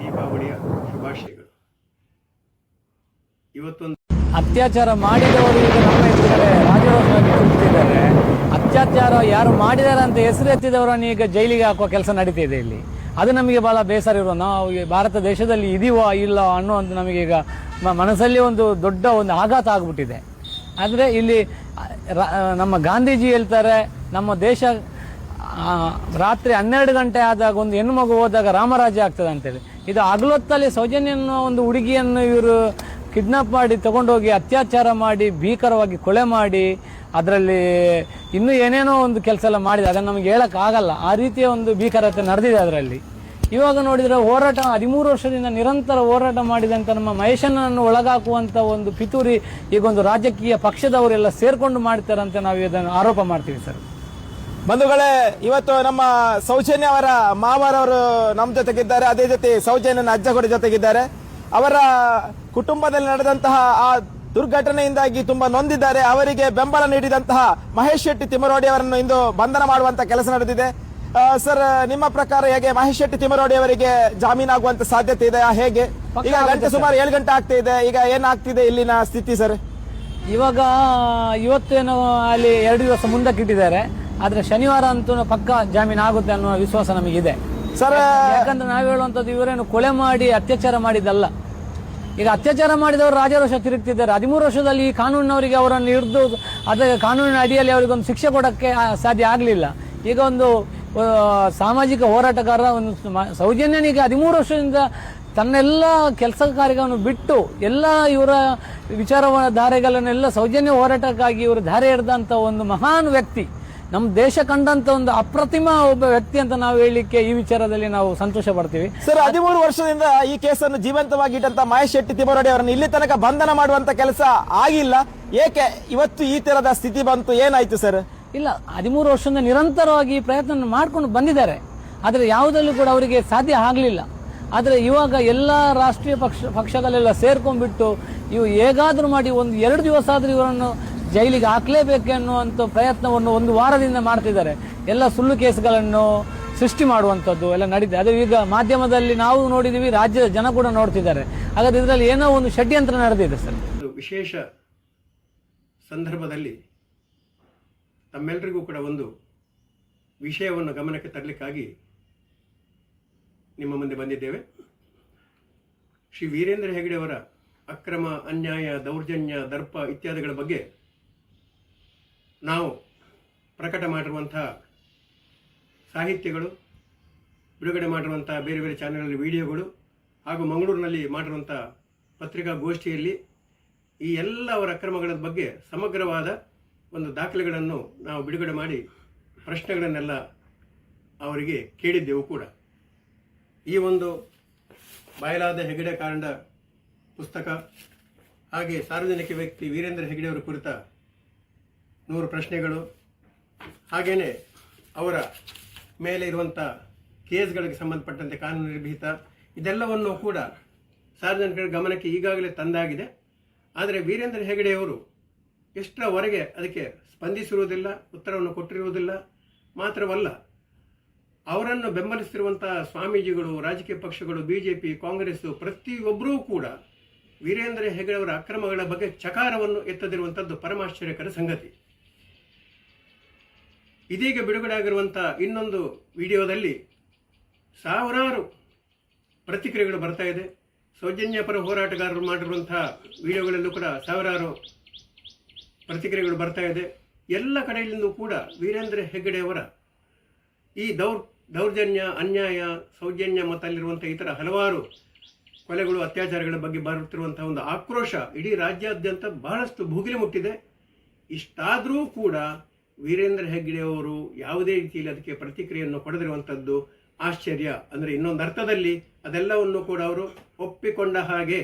ದೀಪಾವಳಿಯ ಶುಭಾಶಯಗಳು. ಇವತ್ತೊಂದು ಅತ್ಯಾಚಾರ ಮಾಡಿದವರು ಈಗ ನಮ್ಮ ಹೆಸರಿದ್ದಾರೆ ರಾಜರೋಷವಾಗಿ ಅತ್ಯಾಚಾರ ಯಾರು ಮಾಡಿದ್ದಾರೆ ಅಂತ ಹೆಸರು ಎತ್ತಿದವರನ್ನು ಈಗ ಜೈಲಿಗೆ ಹಾಕುವ ಕೆಲಸ ನಡೀತಿದೆ ಇಲ್ಲಿ. ಅದು ನಮಗೆ ಬಹಳ ಬೇಸರ ಇರುವ ನಾವು ಭಾರತ ದೇಶದಲ್ಲಿ ಇದೀವೋ ಇಲ್ಲ ಅನ್ನೋ ಒಂದು ನಮಗೀಗ ಮನಸ್ಸಲ್ಲಿ ಒಂದು ದೊಡ್ಡ ಒಂದು ಆಘಾತ ಆಗ್ಬಿಟ್ಟಿದೆ. ಆದರೆ ಇಲ್ಲಿ ನಮ್ಮ ಗಾಂಧೀಜಿ ಹೇಳ್ತಾರೆ, ನಮ್ಮ ದೇಶ ರಾತ್ರಿ ಹನ್ನೆರಡು ಗಂಟೆ ಆದಾಗ ಒಂದು ಹೆಣ್ಣು ಮಗು ಹೋದಾಗ ರಾಮರಾಜ ಆಗ್ತದೆ ಅಂತೇಳಿ. ಇದು ಹಗಲೊತ್ತಲ್ಲಿ ಸೌಜನ್ಯ ಅನ್ನೋ ಒಂದು ಹುಡುಗಿಯನ್ನು ಇವರು ಕಿಡ್ನಾಪ್ ಮಾಡಿ ತಗೊಂಡೋಗಿ ಅತ್ಯಾಚಾರ ಮಾಡಿ, ಭೀಕರವಾಗಿ ಕೊಲೆ ಮಾಡಿ, ಅದರಲ್ಲಿ ಇನ್ನೂ ಏನೇನೋ ಒಂದು ಕೆಲಸ ಎಲ್ಲ ಮಾಡಿದೆ. ಅದನ್ನು ನಮಗೆ ಹೇಳೋಕ್ಕಾಗಲ್ಲ ಆ ರೀತಿಯ ಒಂದು ಭೀಕರತೆ ನಡೆದಿದೆ ಅದರಲ್ಲಿ. ಇವಾಗ ನೋಡಿದರೆ ಹೋರಾಟ, ಹದಿಮೂರು ವರ್ಷದಿಂದ ನಿರಂತರ ಹೋರಾಟ ಮಾಡಿದಂಥ ನಮ್ಮ ಮಹೇಶನನ್ನು ಒಳಗಾಕುವಂಥ ಒಂದು ಪಿತೂರಿ ಈಗ ಒಂದು ರಾಜಕೀಯ ಪಕ್ಷದವರೆಲ್ಲ ಸೇರಿಕೊಂಡು ಮಾಡ್ತಾರಂತ ನಾವು ಇದನ್ನು ಆರೋಪ ಮಾಡ್ತೀವಿ ಸರ್. ಬಂಧುಗಳೇ ಇವತ್ತು ನಮ್ಮ ಸೌಜನ್ಯ ಅವರ ಮಾವರವರು ನಮ್ಮ ಜೊತೆಗಿದ್ದಾರೆ. ಅದೇ ಜೊತೆ ಸೌಜನ್ಯನ ಅಜ್ಜ ಕೂಡ ಜೊತೆಗಿದ್ದಾರೆ. ಅವರ ಕುಟುಂಬದಲ್ಲಿ ನಡೆದಂತಹ ಆ ದುರ್ಘಟನೆಯಿಂದಾಗಿ ತುಂಬಾ ನೊಂದಿದ್ದಾರೆ. ಅವರಿಗೆ ಬೆಂಬಲ ನೀಡಿದಂತಹ ಮಹೇಶ್ ಶೆಟ್ಟಿ ತಿಮರೋಡಿ ಅವರನ್ನು ಇಂದು ಬಂಧನ ಮಾಡುವಂತ ಕೆಲಸ ನಡೆದಿದೆ. ಸರ್ ನಿಮ್ಮ ಪ್ರಕಾರ ಹೇಗೆ ಮಹೇಶ್ ಶೆಟ್ಟಿ ತಿಮರೋಡಿ ಅವರಿಗೆ ಜಾಮೀನಾಗುವಂತ ಸಾಧ್ಯತೆ ಇದೆ? ಹೇಗೆ? ಈಗ ಗಂಟೆ ಸುಮಾರು ಏಳು ಗಂಟೆ ಆಗ್ತಾ ಇದೆ. ಈಗ ಏನಾಗ್ತಿದೆ ಇಲ್ಲಿನ ಸ್ಥಿತಿ ಸರ್? ಇವಾಗ ಇವತ್ತೇನು ಅಲ್ಲಿ ಎರಡು ದಿವಸ ಮುಂದಕ್ಕೆ ಇಟ್ಟಿದ್ದಾರೆ ಆದ್ರೆ ಶನಿವಾರ ಅಂತೂ ಪಕ್ಕ ಜಾಮೀನು ಆಗುತ್ತೆ ಅನ್ನೋ ವಿಶ್ವಾಸ ನಮಗಿದೆ. ಸರ್ ಯಾಕಂದ್ರೆ ನಾವು ಹೇಳುವಂಥದ್ದು ಇವರೇನು ಕೊಲೆ ಮಾಡಿ ಅತ್ಯಾಚಾರ ಮಾಡಿದ್ದಲ್ಲ. ಈಗ ಅತ್ಯಾಚಾರ ಮಾಡಿದವರು ರಾಜರೋಷ ತಿರುಗ್ತಿದ್ದಾರೆ. ಹದಿಮೂರು ವರ್ಷದಲ್ಲಿ ಈ ಕಾನೂನಿನವರಿಗೆ ಅವರನ್ನು ಹಿಡಿದು ಅದರ ಕಾನೂನಿನ ಅಡಿಯಲ್ಲಿ ಅವರಿಗೊಂದು ಶಿಕ್ಷೆ ಕೊಡೋಕ್ಕೆ ಸಾಧ್ಯ ಆಗಲಿಲ್ಲ. ಈಗ ಒಂದು ಸಾಮಾಜಿಕ ಹೋರಾಟಗಾರ ಒಂದು ಸೌಜನ್ಯನಿಗೆ ಹದಿಮೂರು ವರ್ಷದಿಂದ ತನ್ನೆಲ್ಲ ಕೆಲಸ ಕಾರ್ಯಗಳನ್ನು ಬಿಟ್ಟು ಎಲ್ಲ ಇವರ ವಿಚಾರ ಧಾರೆಗಳನ್ನೆಲ್ಲ ಸೌಜನ್ಯ ಹೋರಾಟಕ್ಕಾಗಿ ಇವರು ಧಾರೆ ಹಿಡ್ದಂಥ ಒಂದು ಮಹಾನ್ ವ್ಯಕ್ತಿ. ನಮ್ಮ ದೇಶ ಕಂಡಂತ ಒಂದು ಅಪ್ರತಿಮ ಒಬ್ಬ ವ್ಯಕ್ತಿ ಅಂತ ನಾವು ಹೇಳಲಿಕ್ಕೆ ಈ ವಿಚಾರದಲ್ಲಿ ನಾವು ಸಂತೋಷ ಪಡ್ತೀವಿ. ಸರ್ ಹದಿಮೂರು ವರ್ಷದಿಂದ ಈ ಕೇಸನ್ನು ಜೀವಂತವಾಗಿ ಇಟ್ಟಂತ ಮಹೇಶ್ ಶೆಟ್ಟಿ ತಿಮರೋಡಿ ಅವರನ್ನು ಇಲ್ಲಿ ತನಕ ಬಂಧನ ಮಾಡುವಂತ ಕೆಲಸ ಆಗಿಲ್ಲ. ಏಕೆ ಇವತ್ತು ಈ ತರದ ಸ್ಥಿತಿ ಬಂತು? ಏನಾಯ್ತು ಸರ್? ಇಲ್ಲ ಹದಿಮೂರು ವರ್ಷದಿಂದ ನಿರಂತರವಾಗಿ ಈ ಪ್ರಯತ್ನ ಮಾಡ್ಕೊಂಡು ಬಂದಿದ್ದಾರೆ. ಆದರೆ ಯಾವುದಲ್ಲೂ ಕೂಡ ಅವರಿಗೆ ಸಾಧ್ಯ ಆಗಲಿಲ್ಲ. ಆದರೆ ಇವಾಗ ಎಲ್ಲ ರಾಷ್ಟ್ರೀಯ ಪಕ್ಷ ಪಕ್ಷಗಳೆಲ್ಲ ಸೇರ್ಕೊಂಡ್ಬಿಟ್ಟು ಇವು ಹೇಗಾದರೂ ಮಾಡಿ ಒಂದು ಎರಡು ದಿವಸ ಆದರೂ ಇವರನ್ನು ಜೈಲಿಗೆ ಹಾಕಲೇಬೇಕು ಅನ್ನುವಂಥ ಪ್ರಯತ್ನವನ್ನು ಒಂದು ವಾರದಿಂದ ಮಾಡ್ತಿದ್ದಾರೆ. ಎಲ್ಲ ಸುಳ್ಳು ಕೇಸ್ಗಳನ್ನು ಸೃಷ್ಟಿ ಮಾಡುವಂಥದ್ದು ಎಲ್ಲ ನಡೀತಿದೆ. ಅದು ಈಗ ಮಾಧ್ಯಮದಲ್ಲಿ ನಾವು ನೋಡಿದ್ದೀವಿ ರಾಜ್ಯದ ಜನ ಕೂಡ ನೋಡ್ತಿದ್ದಾರೆ. ಹಾಗಾದ್ರೆ ಇದರಲ್ಲಿ ಏನೋ ಒಂದು ಷಡ್ಯಂತ್ರ ನಡೆದಿದೆ ಸರ್. ವಿಶೇಷ ಸಂದರ್ಭದಲ್ಲಿ ತಮ್ಮೆಲ್ಲರಿಗೂ ಕೂಡ ಒಂದು ವಿಷಯವನ್ನು ಗಮನಕ್ಕೆ ತರಲಿಕ್ಕಾಗಿ ನಿಮ್ಮ ಮುಂದೆ ಬಂದಿದ್ದೇವೆ. ಶ್ರೀ ವೀರೇಂದ್ರ ಹೆಗ್ಡೆ ಅವರ ಅಕ್ರಮ, ಅನ್ಯಾಯ, ದೌರ್ಜನ್ಯ, ದರ್ಪ ಇತ್ಯಾದಿಗಳ ಬಗ್ಗೆ ನಾವು ಪ್ರಕಟ ಮಾಡಿರುವಂಥ ಸಾಹಿತ್ಯಗಳು, ಬಿಡುಗಡೆ ಮಾಡಿರುವಂಥ ಬೇರೆ ಬೇರೆ ಚಾನೆಲ್ಗಳಲ್ಲಿ ವಿಡಿಯೋಗಳು ಹಾಗೂ ಮಂಗಳೂರಿನಲ್ಲಿ ಮಾಡಿರುವಂಥ ಪತ್ರಿಕಾಗೋಷ್ಠಿಯಲ್ಲಿ ಈ ಎಲ್ಲ ಅವರ ಅಕ್ರಮಗಳ ಬಗ್ಗೆ ಸಮಗ್ರವಾದ ಒಂದು ದಾಖಲೆಗಳನ್ನು ನಾವು ಬಿಡುಗಡೆ ಮಾಡಿ ಪ್ರಶ್ನೆಗಳನ್ನೆಲ್ಲ ಅವರಿಗೆ ಕೇಳಿದ್ದೆವು ಕೂಡ. ಈ ಒಂದು ಬಯಲಾದ ಹೆಗಡೆ ಕಾಂಡ ಪುಸ್ತಕ ಹಾಗೆ ಸಾರ್ವಜನಿಕ ವ್ಯಕ್ತಿ ವೀರೇಂದ್ರ ಹೆಗಡೆಯವರ ಕುರಿತ ನೂರು ಪ್ರಶ್ನೆಗಳು. ಹಾಗೆಯೇ ಅವರ ಮೇಲೆ ಇರುವಂಥ ಕೇಸ್ಗಳಿಗೆ ಸಂಬಂಧಪಟ್ಟಂತೆ ಕಾನೂನು ನಿರ್ಭೀತ. ಇದೆಲ್ಲವನ್ನು ಕೂಡ ಸಾರ್ವಜನಿಕರ ಗಮನಕ್ಕೆ ಈಗಾಗಲೇ ತಂದಾಗಿದೆ. ಆದರೆ ವೀರೇಂದ್ರ ಹೆಗಡೆಯವರು ಎಷ್ಟರವರೆಗೆ ಅದಕ್ಕೆ ಸ್ಪಂದಿಸಿರುವುದಿಲ್ಲ, ಉತ್ತರವನ್ನು ಕೊಟ್ಟಿರುವುದಿಲ್ಲ, ಮಾತ್ರವಲ್ಲ, ಅವರನ್ನು ಬೆಂಬಲಿಸಿರುವಂತಹ ಸ್ವಾಮೀಜಿಗಳು, ರಾಜಕೀಯ ಪಕ್ಷಗಳು ಬಿ ಜೆ ಪಿ ಕಾಂಗ್ರೆಸ್ ಪ್ರತಿಯೊಬ್ಬರೂ ಕೂಡ ವೀರೇಂದ್ರ ಹೆಗಡೆಯವರ ಅಕ್ರಮಗಳ ಬಗ್ಗೆ ಚಕಾರವನ್ನು ಎತ್ತದಿರುವಂಥದ್ದು ಪರಮಾಶ್ಚರ್ಯಕರ ಸಂಗತಿ. ಇದೀಗ ಬಿಡುಗಡೆ ಆಗಿರುವಂಥ ಇನ್ನೊಂದು ವಿಡಿಯೋದಲ್ಲಿ ಸಾವಿರಾರು ಪ್ರತಿಕ್ರಿಯೆಗಳು ಬರ್ತಾ ಇದೆ. ಸೌಜನ್ಯ ಪರ ಹೋರಾಟಗಾರರು ಮಾಡಿರುವಂತಹ ವಿಡಿಯೋಗಳಲ್ಲೂ ಕೂಡ ಸಾವಿರಾರು ಪ್ರತಿಕ್ರಿಯೆಗಳು ಬರ್ತಾ ಇದೆ. ಎಲ್ಲ ಕಡೆಯಲ್ಲಿಂದೂ ಕೂಡ ವೀರೇಂದ್ರ ಹೆಗ್ಗಡೆಯವರ ಈ ದೌರ್, ದೌರ್ಜನ್ಯ, ಅನ್ಯಾಯ, ಸೌಜನ್ಯ ಮತ್ತು ಅಲ್ಲಿರುವಂಥ ಇತರ ಹಲವಾರು ಕೊಲೆಗಳು, ಅತ್ಯಾಚಾರಗಳ ಬಗ್ಗೆ ಬರುತ್ತಿರುವಂತಹ ಒಂದು ಆಕ್ರೋಶ ಇಡೀ ರಾಜ್ಯಾದ್ಯಂತ ಬಹಳಷ್ಟು ಭೂಗಿಲಿ ಮುಟ್ಟಿದೆ. ಇಷ್ಟಾದರೂ ಕೂಡ ವೀರೇಂದ್ರ ಹೆಗ್ಗಡೆಯವರು ಯಾವುದೇ ರೀತಿಯಲ್ಲಿ ಅದಕ್ಕೆ ಪ್ರತಿಕ್ರಿಯೆಯನ್ನು ಕೊಡದಿರುವಂಥದ್ದು ಆಶ್ಚರ್ಯ. ಅಂದರೆ ಇನ್ನೊಂದು ಅರ್ಥದಲ್ಲಿ ಅದೆಲ್ಲವನ್ನು ಕೂಡ ಅವರು ಒಪ್ಪಿಕೊಂಡ ಹಾಗೆ.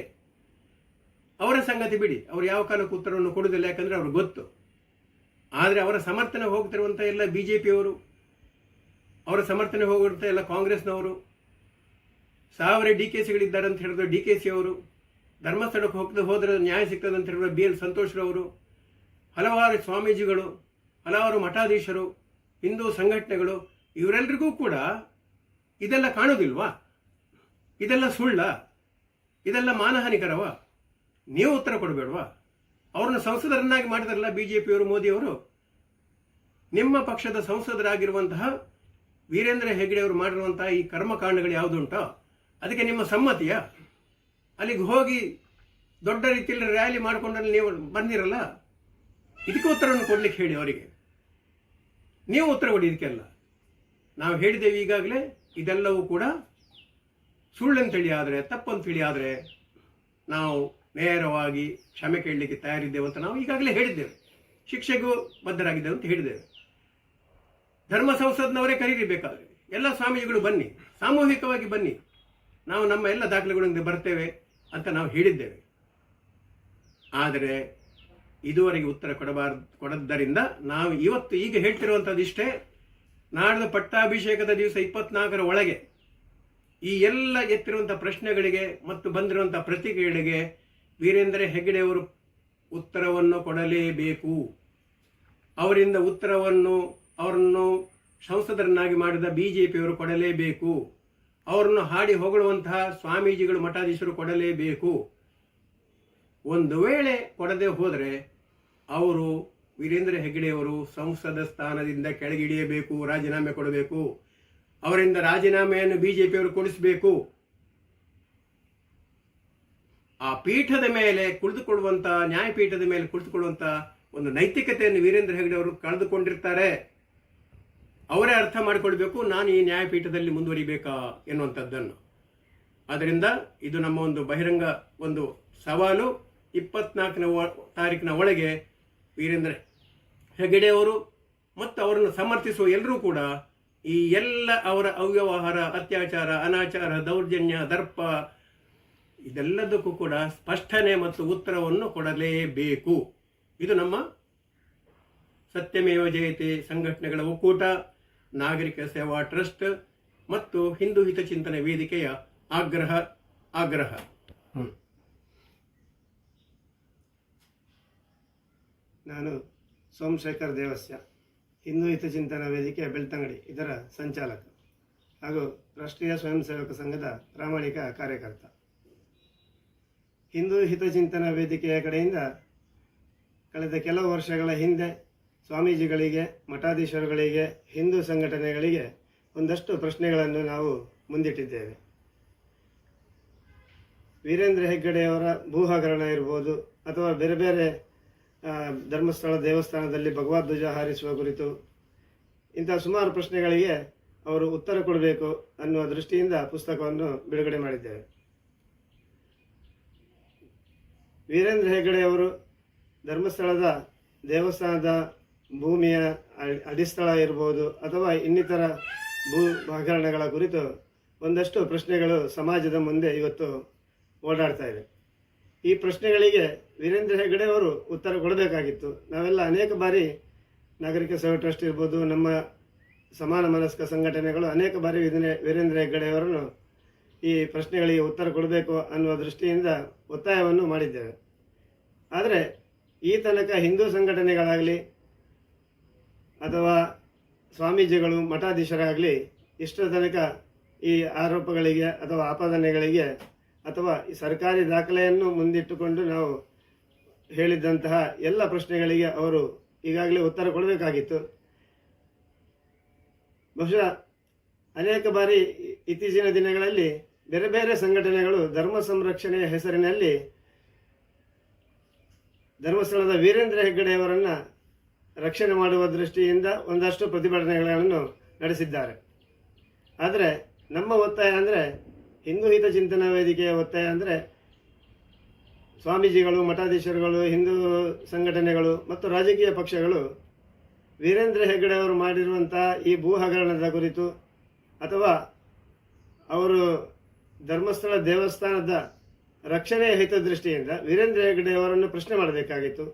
ಅವರ ಸಂಗತಿ ಬಿಡಿ. ಅವರು ಯಾವ ಕಾಲಕ್ಕೂ ಉತ್ತರವನ್ನು ಕೊಡುವುದಿಲ್ಲ, ಯಾಕಂದರೆ ಅವ್ರಿಗೆ ಗೊತ್ತು. ಆದರೆ ಅವರ ಸಮರ್ಥನೆ ಹೋಗ್ತಿರುವಂಥ ಎಲ್ಲ ಬಿ ಜೆ ಪಿಯವರು ಅವರ ಸಮರ್ಥನೆ ಹೋಗಿರುವಂಥ ಎಲ್ಲ ಕಾಂಗ್ರೆಸ್ನವರು, ಸಾವಿರ ಡಿ ಕೆ ಸಿಗಳಿದ್ದಾರೆ ಅಂತ ಹೇಳಿದ್ರು ಡಿ ಕೆ ಸಿ ಅವರು, ಧರ್ಮಸ್ಥಳಕ್ಕೆ ಹೋಗ್ತಾ ಹೋದ್ರೆ ನ್ಯಾಯ ಸಿಗ್ತದೆ ಅಂತ ಹೇಳಿದ್ರು ಬಿ ಎಲ್ ಸಂತೋಷ್ರವರು, ಹಲವಾರು ಸ್ವಾಮೀಜಿಗಳು ಹಲವಾರು ಮಠಾಧೀಶರು, ಹಿಂದೂ ಸಂಘಟನೆಗಳು, ಇವರೆಲ್ರಿಗೂ ಕೂಡ ಇದೆಲ್ಲ ಕಾಣೋದಿಲ್ವಾ? ಇದೆಲ್ಲ ಸುಳ್ಳ? ಇದೆಲ್ಲ ಮಾನಹಾನಿಕರವ? ನೀವು ಉತ್ತರ ಕೊಡಬೇಡವಾ? ಅವ್ರನ್ನ ಸಂಸದರನ್ನಾಗಿ ಮಾಡಿದಾರಲ್ಲ ಬಿ ಜೆ ಪಿಯವರು ಮೋದಿಯವರು? ನಿಮ್ಮ ಪಕ್ಷದ ಸಂಸದರಾಗಿರುವಂತಹ ವೀರೇಂದ್ರ ಹೆಗ್ಡೆ ಅವರು ಮಾಡಿರುವಂತಹ ಈ ಕರ್ಮಕಾಂಡಗಳು ಯಾವುದುಂಟೋ, ಅದಕ್ಕೆ ನಿಮ್ಮ ಸಮ್ಮತಿಯ? ಅಲ್ಲಿಗೆ ಹೋಗಿ ದೊಡ್ಡ ರೀತಿಯಲ್ಲಿ ರ್ಯಾಲಿ ಮಾಡಿಕೊಂಡಲ್ಲಿ ನೀವು ಬಂದಿರಲ್ಲ? ಇದಕ್ಕೆ ಉತ್ತರವನ್ನು ಕೊಡ್ಲಿಕ್ಕೆ ಹೇಳಿ ಅವರಿಗೆ. ನೀವು ಉತ್ತರ ಕೊಡಿ ಇದಕ್ಕೆಲ್ಲ ನಾವು ಹೇಳಿದ್ದೇವೆ ಈಗಾಗಲೇ, ಇದೆಲ್ಲವೂ ಕೂಡ ಸುಳ್ಳಂತೇಳಿ ಆದರೆ ತಪ್ಪಂತೇಳಿ ಆದರೆ ನಾವು ನೇರವಾಗಿ ಕ್ಷಮೆ ಕೇಳಲಿಕ್ಕೆ ತಯಾರಿದ್ದೇವೆ ಅಂತ ನಾವು ಈಗಾಗಲೇ ಹೇಳಿದ್ದೇವೆ. ಶಿಕ್ಷೆಗೂ ಬದ್ಧರಾಗಿದ್ದೇವೆ ಅಂತ ಹೇಳಿದ್ದೇವೆ. ಧರ್ಮ ಸಂಸದ್ನವರೇ ಕರೀರಿ ಬೇಕಾದರೆ. ಎಲ್ಲ ಸ್ವಾಮೀಜಿಗಳು ಬನ್ನಿ, ಸಾಮೂಹಿಕವಾಗಿ ಬನ್ನಿ. ನಾವು ನಮ್ಮ ಎಲ್ಲ ದಾಖಲೆಗಳೊಂದಿಗೆ ಬರ್ತೇವೆ ಅಂತ ನಾವು ಹೇಳಿದ್ದೇವೆ. ಆದರೆ ಇದುವರೆಗೆ ಉತ್ತರ ಕೊಡಬಾರ್ದು, ಕೊಡದ್ದರಿಂದ ನಾವು ಇವತ್ತು ಈಗ ಹೇಳ್ತಿರುವಂಥದ್ದು ಇಷ್ಟೇ. ನಾಡ್ದು ಪಟ್ಟಾಭಿಷೇಕದ ದಿವಸ ಇಪ್ಪತ್ನಾಲ್ಕರ ಒಳಗೆ ಈ ಎಲ್ಲ ಎತ್ತಿರುವಂಥ ಪ್ರಶ್ನೆಗಳಿಗೆ ಮತ್ತು ಬಂದಿರುವಂಥ ಪ್ರತಿಕ್ರಿಯೆಗಳಿಗೆ ವೀರೇಂದ್ರ ಹೆಗ್ಗಡೆಯವರು ಉತ್ತರವನ್ನು ಕೊಡಲೇಬೇಕು. ಅವರಿಂದ ಉತ್ತರವನ್ನು, ಅವರನ್ನು ಸಂಸದರನ್ನಾಗಿ ಮಾಡಿದ ಬಿ ಜೆ ಪಿಯವರು ಕೊಡಲೇಬೇಕು. ಅವರನ್ನು ಹಾಡಿ ಹೊಗಳುವಂತಹ ಸ್ವಾಮೀಜಿಗಳು ಮಠಾಧೀಶರು ಕೊಡಲೇಬೇಕು. ಒಂದು ವೇಳೆ ಕೊಡದೆ ಹೋದರೆ ಅವರು ವೀರೇಂದ್ರ ಹೆಗ್ಗಡೆಯವರು ಸಂಸದ ಸ್ಥಾನದಿಂದ ಕೆಳಗಿಳಿಯಬೇಕು, ರಾಜೀನಾಮೆ ಕೊಡಬೇಕು. ಅವರಿಂದ ರಾಜೀನಾಮೆಯನ್ನು ಬಿಜೆಪಿಯವರು ಕೊಡಿಸಬೇಕು. ಆ ಪೀಠದ ಮೇಲೆ ಕುಳಿತುಕೊಳ್ಳುವಂತ, ನ್ಯಾಯಪೀಠದ ಮೇಲೆ ಕುಳಿತುಕೊಳ್ಳುವಂತ ಒಂದು ನೈತಿಕತೆಯನ್ನು ವೀರೇಂದ್ರ ಹೆಗ್ಗಡೆ ಅವರು ಕಳೆದುಕೊಂಡಿರ್ತಾರೆ. ಅವರೇ ಅರ್ಥ ಮಾಡಿಕೊಳ್ಬೇಕು, ನಾನು ಈ ನ್ಯಾಯಪೀಠದಲ್ಲಿ ಮುಂದುವರಿಬೇಕಾ ಎನ್ನುವಂಥದ್ದನ್ನು. ಆದ್ದರಿಂದ ಇದು ನಮ್ಮ ಒಂದು ಬಹಿರಂಗ ಒಂದು ಸವಾಲು. ಇಪ್ಪತ್ನಾಲ್ಕನೇ ತಾರೀಕಿನ ಒಳಗೆ ವೀರೇಂದ್ರ ಹೆಗಡೆಯವರು ಮತ್ತು ಅವರನ್ನು ಸಮರ್ಥಿಸುವ ಎಲ್ಲರೂ ಕೂಡ ಈ ಎಲ್ಲ ಅವರ ಅವ್ಯವಹಾರ, ಅತ್ಯಾಚಾರ, ಅನಾಚಾರ, ದೌರ್ಜನ್ಯ, ದರ್ಪ ಇದೆಲ್ಲದಕ್ಕೂ ಕೂಡ ಸ್ಪಷ್ಟನೆ ಮತ್ತು ಉತ್ತರವನ್ನು ಕೊಡಲೇಬೇಕು. ಇದು ನಮ್ಮ ಸತ್ಯಮೇವ ಜಯತೆ ಸಂಘಟನೆಗಳ ಒಕ್ಕೂಟ, ನಾಗರಿಕ ಸೇವಾ ಟ್ರಸ್ಟ್ ಮತ್ತು ಹಿಂದೂ ಹಿತಚಿಂತನೆ ವೇದಿಕೆಯ ಆಗ್ರಹ ಆಗ್ರಹ. ನಾನು ಸೋಮಶೇಖರ್ ದೇವಸ್ಯ, ಹಿಂದೂ ಹಿತಚಿಂತನ ವೇದಿಕೆ ಬೆಳ್ತಂಗಡಿ, ಇದರ ಸಂಚಾಲಕ ಹಾಗೂ ರಾಷ್ಟ್ರೀಯ ಸ್ವಯಂ ಸೇವಕ ಸಂಘದ ಪ್ರಾಮಾಣಿಕ ಕಾರ್ಯಕರ್ತ. ಹಿಂದೂ ಹಿತಚಿಂತನ ವೇದಿಕೆಯ ಕಡೆಯಿಂದ ಕಳೆದ ಕೆಲವು ವರ್ಷಗಳ ಹಿಂದೆ ಸ್ವಾಮೀಜಿಗಳಿಗೆ, ಮಠಾಧೀಶರುಗಳಿಗೆ, ಹಿಂದೂ ಸಂಘಟನೆಗಳಿಗೆ ಒಂದಷ್ಟು ಪ್ರಶ್ನೆಗಳನ್ನು ನಾವು ಮುಂದಿಟ್ಟಿದ್ದೇವೆ. ವೀರೇಂದ್ರ ಹೆಗ್ಗಡೆಯವರ ಭೂ ಹಗರಣ ಇರ್ಬೋದು ಅಥವಾ ಬೇರೆ ಬೇರೆ ಧರ್ಮಸ್ಥಳ, ದೇವಸ್ಥಾನದಲ್ಲಿ ಭಗವದ್ಧ್ವಜ ಹಾರಿಸುವ ಕುರಿತು ಇಂತಹ ಸುಮಾರು ಪ್ರಶ್ನೆಗಳಿಗೆ ಅವರು ಉತ್ತರ ಕೊಡಬೇಕು ಅನ್ನುವ ದೃಷ್ಟಿಯಿಂದ ಪುಸ್ತಕವನ್ನು ಬಿಡುಗಡೆ ಮಾಡಿದ್ದೇವೆ. ವೀರೇಂದ್ರ ಹೆಗ್ಗಡೆ ಅವರು ಧರ್ಮಸ್ಥಳದ ದೇವಸ್ಥಾನದ ಭೂಮಿಯ ಅಡಿಸ್ಥಳ ಇರಬಹುದು ಅಥವಾ ಇನ್ನಿತರ ಭೂ ಹಗರಣಗಳ ಕುರಿತು ಒಂದಷ್ಟು ಪ್ರಶ್ನೆಗಳು ಸಮಾಜದ ಮುಂದೆ ಇವತ್ತು ಓಡಾಡ್ತಾ ಇವೆ. ಈ ಪ್ರಶ್ನೆಗಳಿಗೆ ವೀರೇಂದ್ರ ಹೆಗಡೆ ಅವರು ಉತ್ತರ ಕೊಡಬೇಕಾಗಿತ್ತು. ನಾವೆಲ್ಲ ಅನೇಕ ಬಾರಿ ನಾಗರಿಕ ಸೇವಾ ಟ್ರಸ್ಟ್ ಇರ್ಬೋದು, ನಮ್ಮ ಸಮಾನ ಮನಸ್ಕ ಸಂಘಟನೆಗಳು ಅನೇಕ ಬಾರಿ ವೀರೇಂದ್ರ ಹೆಗ್ಗಡೆ ಅವರನ್ನು ಈ ಪ್ರಶ್ನೆಗಳಿಗೆ ಉತ್ತರ ಕೊಡಬೇಕು ಅನ್ನುವ ದೃಷ್ಟಿಯಿಂದ ಒತ್ತಾಯವನ್ನು ಮಾಡಿದ್ದೇವೆ. ಆದರೆ ಈ ತನಕ ಹಿಂದೂ ಸಂಘಟನೆಗಳಾಗಲಿ ಅಥವಾ ಸ್ವಾಮೀಜಿಗಳು, ಮಠಾಧೀಶರಾಗಲಿ ಇಷ್ಟರ ತನಕ ಈ ಆರೋಪಗಳಿಗೆ ಅಥವಾ ಆಪಾದನೆಗಳಿಗೆ ಅಥವಾ ಈ ಸರ್ಕಾರಿ ದಾಖಲೆಯನ್ನು ಮುಂದಿಟ್ಟುಕೊಂಡು ನಾವು ಹೇಳಿದ್ದಂತಹ ಎಲ್ಲ ಪ್ರಶ್ನೆಗಳಿಗೆ ಅವರು ಈಗಾಗಲೇ ಉತ್ತರ ಕೊಡಬೇಕಾಗಿತ್ತು. ಬಹುಶಃ ಅನೇಕ ಬಾರಿ ಇತ್ತೀಚಿನ ದಿನಗಳಲ್ಲಿ ಬೇರೆ ಬೇರೆ ಸಂಘಟನೆಗಳು ಧರ್ಮ ಸಂರಕ್ಷಣೆಯ ಹೆಸರಿನಲ್ಲಿ ಧರ್ಮಸ್ಥಳದ ವೀರೇಂದ್ರ ಹೆಗ್ಗಡೆಯವರನ್ನ ರಕ್ಷಣೆ ಮಾಡುವ ದೃಷ್ಟಿಯಿಂದ ಒಂದಷ್ಟು ಪ್ರತಿಭಟನೆಗಳನ್ನು ನಡೆಸಿದ್ದಾರೆ. ಆದರೆ ನಮ್ಮ ಒತ್ತಾಯ ಅಂದರೆ ಹಿಂದೂ ಹಿತ ಚಿಂತನಾ ವೇದಿಕೆಯ ಒತ್ತಾಯ ಅಂದರೆ ಸ್ವಾಮೀಜಿಗಳು, ಮಠಾಧೀಶರುಗಳು, ಹಿಂದೂ ಸಂಘಟನೆಗಳು ಮತ್ತು ರಾಜಕೀಯ ಪಕ್ಷಗಳು ವೀರೇಂದ್ರ ಹೆಗ್ಗಡೆ ಅವರು ಮಾಡಿರುವಂಥ ಈ ಭೂ ಹಗರಣದ ಕುರಿತು ಅಥವಾ ಅವರು ಧರ್ಮಸ್ಥಳ ದೇವಸ್ಥಾನದ ರಕ್ಷಣೆಯ ಹಿತದೃಷ್ಟಿಯಿಂದ ವೀರೇಂದ್ರ ಹೆಗ್ಗಡೆ ಅವರನ್ನು ಪ್ರಶ್ನೆ ಮಾಡಬೇಕಾಗಿತ್ತು.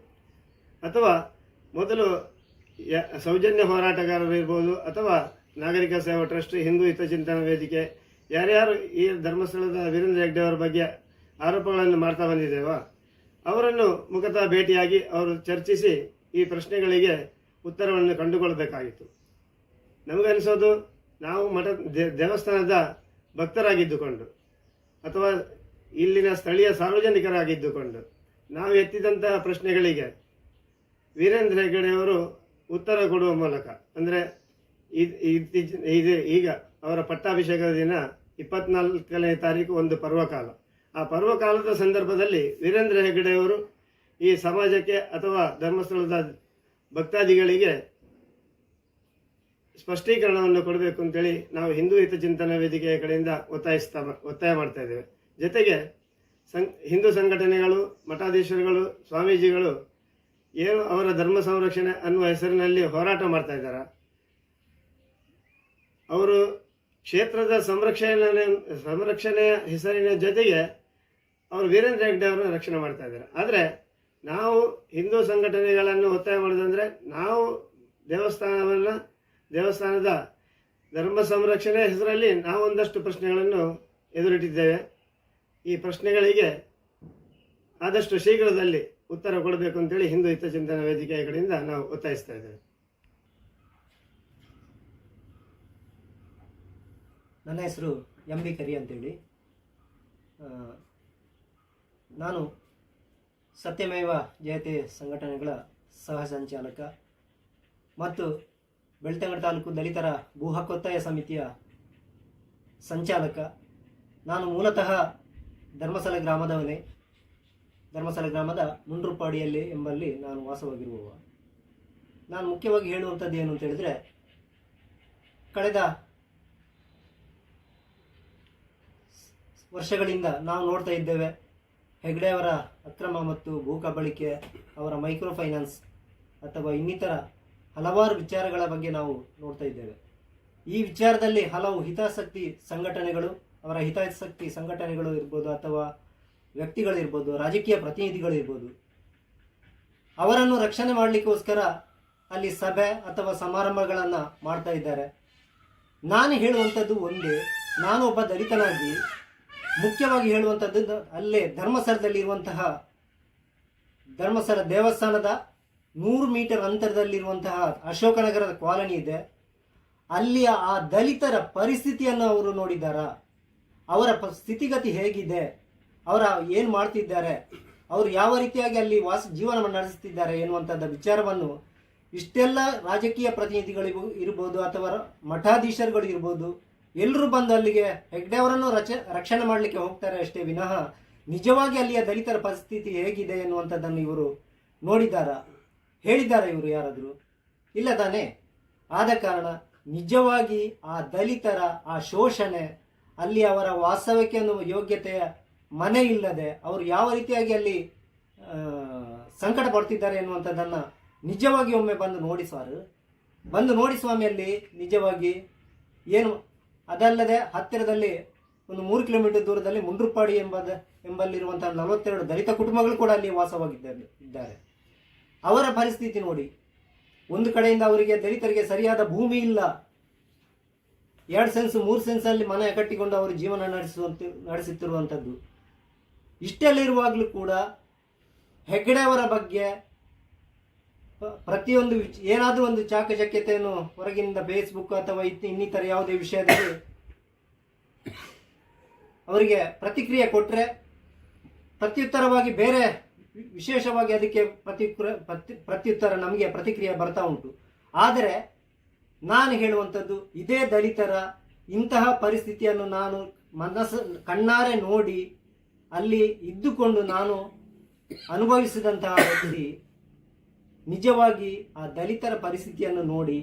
ಅಥವಾ ಮೊದಲು ಸೌಜನ್ಯ ಹೋರಾಟಗಾರರು ಇರ್ಬೋದು ಅಥವಾ ನಾಗರಿಕ ಸೇವಾ ಟ್ರಸ್ಟ್ ಹಿಂದೂ ಹಿತಚಿಂತನಾ ವೇದಿಕೆ ಯಾರ್ಯಾರು ಈ ಧರ್ಮಸ್ಥಳದ ವೀರೇಂದ್ರ ಹೆಗ್ಡೆ ಅವರ ಬಗ್ಗೆ ಆರೋಪಗಳನ್ನು ಮಾಡ್ತಾ ಬಂದಿದ್ದೇವೋ, ಅವರನ್ನು ಮುಖತಃ ಭೇಟಿಯಾಗಿ ಅವರು ಚರ್ಚಿಸಿ ಈ ಪ್ರಶ್ನೆಗಳಿಗೆ ಉತ್ತರವನ್ನು ಕಂಡುಕೊಳ್ಳಬೇಕಾಗಿತ್ತು. ನಮಗನಿಸೋದು ನಾವು ಮಠ ದೇವಸ್ಥಾನದ ಭಕ್ತರಾಗಿದ್ದುಕೊಂಡು, ಅಥವಾ ಇಲ್ಲಿನ ಸ್ಥಳೀಯ ಸಾರ್ವಜನಿಕರಾಗಿದ್ದುಕೊಂಡು, ನಾವು ಎತ್ತಿದಂತಹ ಪ್ರಶ್ನೆಗಳಿಗೆ ವೀರೇಂದ್ರ ಹೆಗ್ಗಡೆಯವರು ಉತ್ತರ ಕೊಡುವ ಮೂಲಕ, ಅಂದರೆ ಇದು, ಈಗ ಅವರ ಪಟ್ಟಾಭಿಷೇಕದ ದಿನ ಇಪ್ಪತ್ನಾಲ್ಕನೇ ತಾರೀಕು ಒಂದು ಪರ್ವಕಾಲ. ಆ ಪರ್ವಕಾಲದ ಸಂದರ್ಭದಲ್ಲಿ ವೀರೇಂದ್ರ ಹೆಗ್ಗಡೆಯವರು ಈ ಸಮಾಜಕ್ಕೆ ಅಥವಾ ಧರ್ಮಸ್ಥಳದ ಭಕ್ತಾದಿಗಳಿಗೆ ಸ್ಪಷ್ಟೀಕರಣವನ್ನು ಕೊಡಬೇಕು ಅಂತೇಳಿ ನಾವು ಹಿಂದೂ ಹಿತಚಿಂತನಾ ವೇದಿಕೆಯ ಕಡೆಯಿಂದ ಒತ್ತಾಯಿಸ್ತಾ ಒತ್ತಾಯ ಮಾಡ್ತಾ ಇದ್ದೇವೆ. ಜೊತೆಗೆ ಸಂ, ಹಿಂದೂ ಸಂಘಟನೆಗಳು, ಮಠಾಧೀಶರುಗಳು, ಸ್ವಾಮೀಜಿಗಳು ಏನು ಅವರ ಧರ್ಮ ಸಂರಕ್ಷಣೆ ಅನ್ನುವ ಹೆಸರಿನಲ್ಲಿ ಹೋರಾಟ ಮಾಡ್ತಾ ಇದ್ದಾರೆ? ಅವರು ಕ್ಷೇತ್ರದ ಸಂರಕ್ಷಣೆ ಸಂರಕ್ಷಣೆಯ ಹೆಸರಿನ ಜೊತೆಗೆ ಅವರು ವೀರೇಂದ್ರ ಹೆಗ್ಡೆ ಅವರನ್ನು ರಕ್ಷಣೆ ಮಾಡ್ತಾ ಇದ್ದಾರೆ. ಆದರೆ ನಾವು ಹಿಂದೂ ಸಂಘಟನೆಗಳನ್ನು ಒತ್ತಾಯ ಮಾಡೋದಂದರೆ ನಾವು ದೇವಸ್ಥಾನವನ್ನು, ದೇವಸ್ಥಾನದ ಧರ್ಮ ಸಂರಕ್ಷಣೆ ಹೆಸರಲ್ಲಿ ನಾವು ಒಂದಷ್ಟು ಪ್ರಶ್ನೆಗಳನ್ನು ಎದುರಿಟ್ಟಿದ್ದೇವೆ. ಈ ಪ್ರಶ್ನೆಗಳಿಗೆ ಆದಷ್ಟು ಶೀಘ್ರದಲ್ಲಿ ಉತ್ತರ ಕೊಡಬೇಕು ಅಂತೇಳಿ ಹಿಂದೂ ಹಿತಚಿಂತನ ವೇದಿಕೆಗಳಿಂದ ನಾವು ಒತ್ತಾಯಿಸ್ತಾ ಇದ್ದೇವೆ. ನನ್ನ ಹೆಸರು ಎಂ ಬಿ ಕರಿ ಅಂತೇಳಿ. ನಾನು ಸತ್ಯಮೇವ ಜಯತೆ ಸಂಘಟನೆಗಳ ಸಹ ಸಂಚಾಲಕ ಮತ್ತು ಬೆಳ್ತಂಗಡ ತಾಲೂಕು ದಲಿತರ ಭೂ ಹಕ್ಕೊತ್ತಾಯ ಸಮಿತಿಯ ಸಂಚಾಲಕ. ನಾನು ಮೂಲತಃ ಧರ್ಮಸ್ಥಳ ಗ್ರಾಮದವನೇ. ಧರ್ಮಸ್ಥಳ ಗ್ರಾಮದ ಮುಂಡ್ರುಪಾಡಿಯಲ್ಲಿ ಎಂಬಲ್ಲಿ ನಾನು ವಾಸವಾಗಿರುವವ. ನಾನು ಮುಖ್ಯವಾಗಿ ಹೇಳುವಂಥದ್ದು ಏನು ಅಂತ ಹೇಳಿದರೆ, ಕಳೆದ ವರ್ಷಗಳಿಂದ ನಾವು ನೋಡ್ತಾ ಇದ್ದೇವೆ. ಹೆಗ್ಡೆ ಅವರ ಅಕ್ರಮ ಮತ್ತು ಭೂಕಬಳಿಕೆ ಅವರ ಮೈಕ್ರೋ ಫೈನಾನ್ಸ್ ಅಥವಾ ಇನ್ನಿತರ ಹಲವಾರು ವಿಚಾರಗಳ ಬಗ್ಗೆ ನಾವು ನೋಡ್ತಾ ಇದ್ದೇವೆ. ಈ ವಿಚಾರದಲ್ಲಿ ಹಲವು ಹಿತಾಸಕ್ತಿ ಸಂಘಟನೆಗಳು, ಅವರ ಹಿತಾಸಕ್ತಿ ಸಂಘಟನೆಗಳು ಇರ್ಬೋದು ಅಥವಾ ವ್ಯಕ್ತಿಗಳಿರ್ಬೋದು ರಾಜಕೀಯ ಪ್ರತಿನಿಧಿಗಳಿರ್ಬೋದು ಅವರನ್ನು ರಕ್ಷಣೆ ಮಾಡಲಿಕ್ಕೋಸ್ಕರ ಅಲ್ಲಿ ಸಭೆ ಅಥವಾ ಸಮಾರಂಭಗಳನ್ನು ಮಾಡ್ತಾ ಇದ್ದಾರೆ. ನಾನು ಹೇಳುವಂಥದ್ದು ಒಂದೇ ನಾನು ಒಬ್ಬ ದಲಿತನಾಗಿ ಮುಖ್ಯವಾಗಿ ಹೇಳುವಂಥದ್ದು ಅಲ್ಲೇ ಧರ್ಮಸ್ಥಳದಲ್ಲಿ ಇರುವಂತಹ ಧರ್ಮಸ್ಥಳ ದೇವಸ್ಥಾನದ ನೂರು ಮೀಟರ್ ಅಂತರದಲ್ಲಿರುವಂತಹ ಅಶೋಕನಗರದ ಕಾಲನಿ ಇದೆ. ಅಲ್ಲಿಯ ಆ ದಲಿತರ ಪರಿಸ್ಥಿತಿಯನ್ನು ಅವರು ನೋಡಿದ್ದಾರಾ? ಅವರ ಸ್ಥಿತಿಗತಿ ಹೇಗಿದೆ? ಅವರ ಏನು ಮಾಡ್ತಿದ್ದಾರೆ? ಅವರು ಯಾವ ರೀತಿಯಾಗಿ ಅಲ್ಲಿ ವಾಸ, ಜೀವನವನ್ನು ನಡೆಸುತ್ತಿದ್ದಾರೆ ಎನ್ನುವಂಥದ್ದು ವಿಚಾರವನ್ನು ಇಷ್ಟೆಲ್ಲ ರಾಜಕೀಯ ಪ್ರತಿನಿಧಿಗಳಿಗೂ ಇರ್ಬೋದು ಅಥವಾ ಮಠಾಧೀಶರುಗಳು ಇರ್ಬೋದು ಎಲ್ಲರೂ ಬಂದು ಅಲ್ಲಿಗೆ ಹೆಗ್ಡೆ ಅವರನ್ನು ರಚ, ರಕ್ಷಣೆ ಮಾಡಲಿಕ್ಕೆ ಹೋಗ್ತಾರೆ ಅಷ್ಟೇ ವಿನಃ ನಿಜವಾಗಿ ಅಲ್ಲಿಯ ದಲಿತರ ಪರಿಸ್ಥಿತಿ ಹೇಗಿದೆ ಎನ್ನುವಂಥದ್ದನ್ನು ಇವರು ನೋಡಿದ್ದಾರಾ? ಹೇಳಿದ್ದಾರೆ ಇವರು ಯಾರಾದರೂ? ಇಲ್ಲ ತಾನೇ? ಆದ ಕಾರಣ ನಿಜವಾಗಿ ಆ ದಲಿತರ ಆ ಶೋಷಣೆ, ಅಲ್ಲಿ ಅವರ ವಾಸ್ತವಕ್ಕೆ ಅನ್ನುವ ಯೋಗ್ಯತೆಯ ಮನೆ ಇಲ್ಲದೆ ಅವರು ಯಾವ ರೀತಿಯಾಗಿ ಅಲ್ಲಿ ಸಂಕಟ ಪಡ್ತಿದ್ದಾರೆ ಎನ್ನುವಂಥದ್ದನ್ನು ನಿಜವಾಗಿ ಒಮ್ಮೆ ಬಂದು ನೋಡಿ ಸಾರು ಬಂದು ನೋಡಿ ಸ್ವಾಮಿಯಲ್ಲಿ ನಿಜವಾಗಿ ಏನು ಅದಲ್ಲದೆ ಹತ್ತಿರದಲ್ಲಿ ಒಂದು ಮೂರು ಕಿಲೋಮೀಟರ್ ದೂರದಲ್ಲಿ ಮುಂಡ್ರುಪಾಡಿ ಎಂಬ ಎಂಬಲ್ಲಿರುವಂತಹ ನಲವತ್ತೆರಡು ದಲಿತ ಕುಟುಂಬಗಳು ಕೂಡ ಅಲ್ಲಿ ವಾಸವಾಗಿದ್ದಾರೆ, ಇದ್ದಾರೆ. ಅವರ ಪರಿಸ್ಥಿತಿ ನೋಡಿ. ಒಂದು ಕಡೆಯಿಂದ ಅವರಿಗೆ ದಲಿತರಿಗೆ ಸರಿಯಾದ ಭೂಮಿ ಇಲ್ಲ. ಎರಡು ಸೆನ್ಸ್, ಮೂರು ಸೆನ್ಸಲ್ಲಿ ಮನೆ ಕಟ್ಟಿಕೊಂಡು ಅವರು ಜೀವನ ನಡೆಸುವಂತ, ನಡೆಸುತ್ತಿರುವಂಥದ್ದು. ಇಷ್ಟೆಲ್ಲ ಇರುವಾಗಲೂ ಕೂಡ ಹೆಗ್ಗಡೆ ಅವರ ಬಗ್ಗೆ ಪ್ರತಿಯೊಂದು ಏನಾದರೂ ಒಂದು ಚಾಕಚಕ್ಯತೆಯನ್ನು ಹೊರಗಿನಿಂದ ಫೇಸ್ಬುಕ್ ಅಥವಾ ಇನ್ನಿತರ ಯಾವುದೇ ವಿಷಯದಲ್ಲಿ ಅವರಿಗೆ ಪ್ರತಿಕ್ರಿಯೆ ಕೊಟ್ಟರೆ ಪ್ರತ್ಯುತ್ತರವಾಗಿ ಬೇರೆ ವಿಶೇಷವಾಗಿ ಅದಕ್ಕೆ ಪ್ರತಿಕ್ರ ಪ್ರತಿ ಪ್ರತ್ಯುತ್ತರ ನಮಗೆ ಪ್ರತಿಕ್ರಿಯೆ ಬರ್ತಾ ಉಂಟು. ಆದರೆ ನಾನು ಹೇಳುವಂಥದ್ದು ಇದೇ ದಲಿತರ ಇಂತಹ ಪರಿಸ್ಥಿತಿಯನ್ನು ನಾನು ಮನಸ್ಸು ಕಣ್ಣಾರೆ ನೋಡಿ ಅಲ್ಲಿ ಇದ್ದುಕೊಂಡು ನಾನು ಅನುಭವಿಸಿದಂತಹ ವ್ಯಕ್ತಿ ನಿಜವಾಗಿ ಆ ದಲಿತರ ಪರಿಸ್ಥಿತಿಯನ್ನು ನೋಡಿ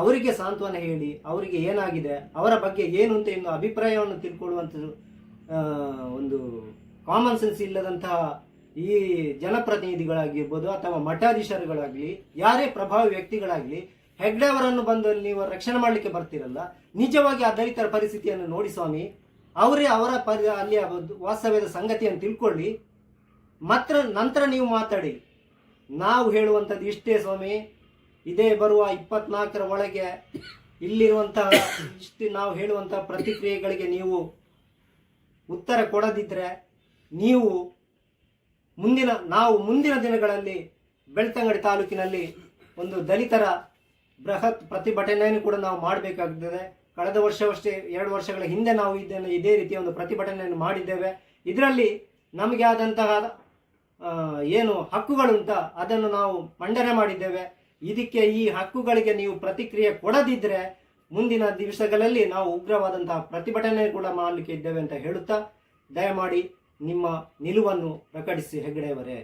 ಅವರಿಗೆ ಸಾಂತ್ವನ ಹೇಳಿ, ಅವರಿಗೆ ಏನಾಗಿದೆ, ಅವರ ಬಗ್ಗೆ ಏನು ಅಂತ ಎಂದು ಅಭಿಪ್ರಾಯವನ್ನು ತಿಳ್ಕೊಳ್ಳುವಂಥದ್ದು ಒಂದು ಕಾಮನ್ ಸೆನ್ಸ್ ಇಲ್ಲದಂತಹ ಈ ಜನಪ್ರತಿನಿಧಿಗಳಾಗಿರ್ಬೋದು ಅಥವಾ ಮಠಾಧೀಶರುಗಳಾಗಲಿ, ಯಾರೇ ಪ್ರಭಾವಿ ವ್ಯಕ್ತಿಗಳಾಗಲಿ, ಹೆಗ್ಡೆ ಅವರನ್ನು ಬಂದು ನೀವು ರಕ್ಷಣೆ ಮಾಡಲಿಕ್ಕೆ ಬರ್ತಿರಲ್ಲ, ನಿಜವಾಗಿ ಆ ದಲಿತರ ಪರಿಸ್ಥಿತಿಯನ್ನು ನೋಡಿ ಸ್ವಾಮಿ, ಅವರೇ ಅವರ ಪರಿ, ಅಲ್ಲಿಯ ವಾಸ್ತವ್ಯದ ಸಂಗತಿಯನ್ನು ತಿಳ್ಕೊಳ್ಳಿ, ಮಾತ್ರ ನಂತರ ನೀವು ಮಾತಾಡಿ. ನಾವು ಹೇಳುವಂಥದ್ದು ಇಷ್ಟೇ ಸ್ವಾಮಿ. ಇದೇ ಬರುವ ಇಪ್ಪತ್ನಾಲ್ಕರ ಒಳಗೆ ಇಲ್ಲಿರುವಂತಹ ಇಷ್ಟು ನಾವು ಹೇಳುವಂತಹ ಪ್ರತಿಕ್ರಿಯೆಗಳಿಗೆ ನೀವು ಉತ್ತರ ಕೊಡದಿದ್ದರೆ ನೀವು ಮುಂದಿನ, ನಾವು ಮುಂದಿನ ದಿನಗಳಲ್ಲಿ ಬೆಳ್ತಂಗಡಿ ತಾಲೂಕಿನಲ್ಲಿ ಒಂದು ದಲಿತರ ಬೃಹತ್ ಪ್ರತಿಭಟನೆಯನ್ನು ಕೂಡ ನಾವು ಮಾಡಬೇಕಾಗ್ತದೆ. ಕಳೆದ ವರ್ಷವಷ್ಟೇ, ಎರಡು ವರ್ಷಗಳ ಹಿಂದೆ ನಾವು ಇದನ್ನು ಇದೇ ರೀತಿಯ ಒಂದು ಪ್ರತಿಭಟನೆಯನ್ನು ಮಾಡಿದ್ದೇವೆ. ಇದರಲ್ಲಿ ನಮಗೆ ಆದಂತಹ ಏನು ಹಕ್ಕುಗಳುಂಟ ಅದನ್ನು ನಾವು ಮಂಡನೆ ಮಾಡಿದ್ದೇವೆ. ಇದಕ್ಕೆ ಈ ಹಕ್ಕುಗಳಿಗೆ ನೀವು ಪ್ರತಿಕ್ರಿಯೆ ಕೊಡದಿದ್ದರೆ ಮುಂದಿನ ದಿವಸಗಳಲ್ಲಿ ನಾವು ಉಗ್ರವಾದಂತಹ ಪ್ರತಿಭಟನೆ ಕೂಡ ಮಾಡಲಿಕ್ಕೆ ಇದ್ದೇವೆ ಅಂತ ಹೇಳುತ್ತಾ, ದಯಮಾಡಿ ನಿಮ್ಮ ನಿಲುವನ್ನು ಪ್ರಕಟಿಸಿ ಹೆಗ್ಗಡೆಯವರೇ.